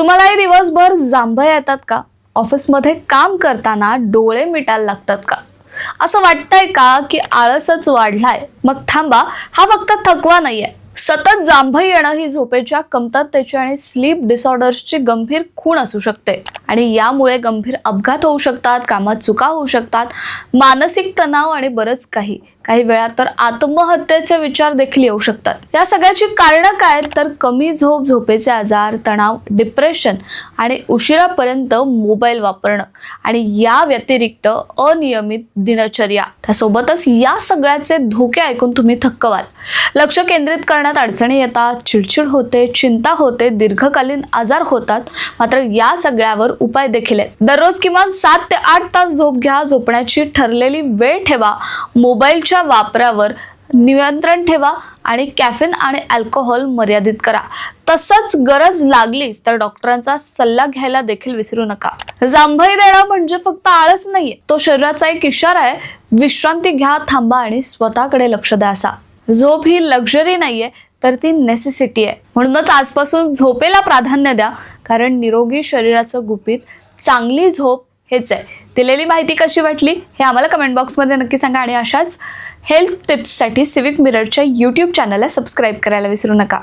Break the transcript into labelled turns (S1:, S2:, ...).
S1: तुम्हालाही दिवसभर जांभया येतात का? ऑफिसमध्ये काम करताना डोळे मिटायला लागतात का? असं वाटतंय का की आळसच वाढलाय? मग थांबा हा फक्त थकवा नाहीये. सतत जांभई येणं ही झोपेच्या कमतरतेची आणि स्लीप डिसऑर्डर्सची गंभीर खूण असू शकते. आणि यामुळे गंभीर अपघात होऊ शकतात कामात चुका होऊ शकतात मानसिक तणाव आणि बरंच काही. काही वेळा तर आत्महत्येचे विचार देखील येऊ शकतात. या सगळ्याची कारणं काय? तर कमी झोप झोपेचे आजार तणाव डिप्रेशन आणि उशिरापर्यंत मोबाईल वापरणं. आणि या व्यतिरिक्त अनियमित दिनचर्या. त्यासोबतच या सगळ्याचे धोके ऐकून तुम्ही थक्क व्हाल लक्ष केंद्रित करण्यात अडचणी येतात चिडचिड होते चिंता होते दीर्घकालीन आजार होतात. मात्र या सगळ्यावर उपाय देखील आहेत. दररोज किमान सात ते आठ तास झोप घ्या. झोपण्याची ठरलेली वेळ ठेवा. मोबाईलच्या वापरावर नियंत्रण ठेवा आणि कॅफिन आणि अल्कोहोल मर्यादित करा. तसंच गरज लागलीच तर डॉक्टरांचा सल्ला घ्यायला देखील विसरू नका. जांभई देणं म्हणजे फक्त आळस नाहीये. तो शरीराचा एक इशारा आहे. विश्रांती घ्या थांबा आणि स्वतःकडे लक्ष द्या असा. झोप ही लक्झरी नाहीये तर ती नेसेसिटी आहे. म्हणूनच आजपासून झोपेला प्राधान्य द्या कारण निरोगी शरीराचं गुपित चांगली झोप हेच आहे. दिलेली माहिती कशी वाटली हे आम्हाला कमेंट बॉक्समध्ये नक्की सांगा आणि अशाच हेल्थ टिप्ससाठी सिविक मिररच्या यूट्यूब चॅनलला सबस्क्राईब करायला विसरू नका.